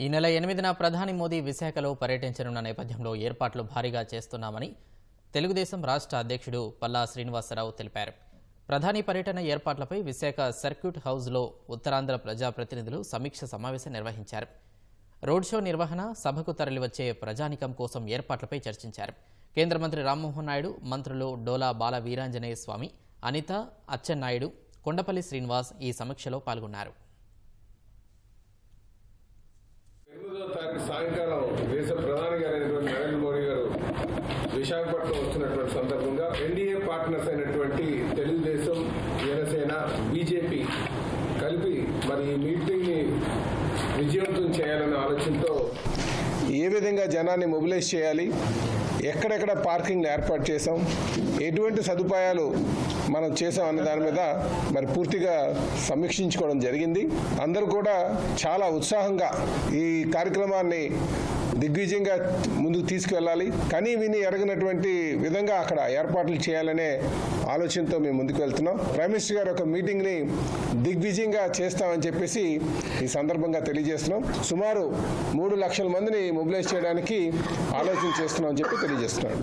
ఈ నెల ఎనిమిదిన ప్రధాని మోదీ విశాఖలో పర్యటించనున్న నేపథ్యంలో ఏర్పాట్లు భారీగా చేస్తున్నామని తెలుగుదేశం రాష్ట్ర అధ్యక్షుడు పల్లా శ్రీనివాసరావు తెలిపారు. ప్రధాని పర్యటన ఏర్పాట్లపై విశాఖ సర్క్యూట్ హౌస్లో ఉత్తరాంధ్ర ప్రజాప్రతినిధులు సమీక్ష సమావేశం నిర్వహించారు. రోడ్ షో నిర్వహణ సభకు తరలివచ్చే ప్రజానికం కోసం ఏర్పాట్లపై చర్చించారు. కేంద్ర మంత్రి రామ్మోహన్ నాయుడు మంత్రులు డోలా బాల వీరాంజనేయ స్వామి అనిత అచ్చెన్నాయుడు కొండపల్లి శ్రీనివాస్ ఈ సమీక్షలో పాల్గొన్నారు. సాయంకాలం దేశ ప్రధాని గారైనటువంటి నరేంద్ర మోడీ గారు విశాఖపట్నం వస్తున్నటువంటి సందర్భంగా ఎన్డీఏ పార్ట్నర్స్ అయినటువంటి తెలుగుదేశం జనసేన బీజేపీ కలిపి మరి ఈ మీటింగ్ని విజయవంతం చేయాలనే ఆలోచనతో ఏ విధంగా జనాన్ని మొబిలైజ్ చేయాలి? ఎక్కడెక్కడ పార్కింగ్ ఏర్పాటు చేసాం ఎటువంటి సదుపాయాలు మనం చేసాం అనే దాని మీద మరి పూర్తిగా సమీక్షించుకోవడం జరిగింది. అందరూ కూడా చాలా ఉత్సాహంగా ఈ కార్యక్రమాన్ని దిగ్విజయంగా ముందుకు తీసుకువెళ్ళాలి. కనీ విని ఎరగినటువంటి విధంగా అక్కడ ఏర్పాట్లు చేయాలనే ఆలోచనతో మేము ముందుకు వెళ్తున్నాం. ప్రైమ్ మినిస్టర్ గారు ఒక మీటింగ్ని దిగ్విజయంగా చేస్తామని చెప్పేసి ఈ సందర్భంగా తెలియజేస్తున్నాం. సుమారు మూడు లక్షల మందిని మొబిలైజ్ చేయడానికి ఆలోచన చేస్తున్నామని చెప్పి తెలియజేస్తున్నాం.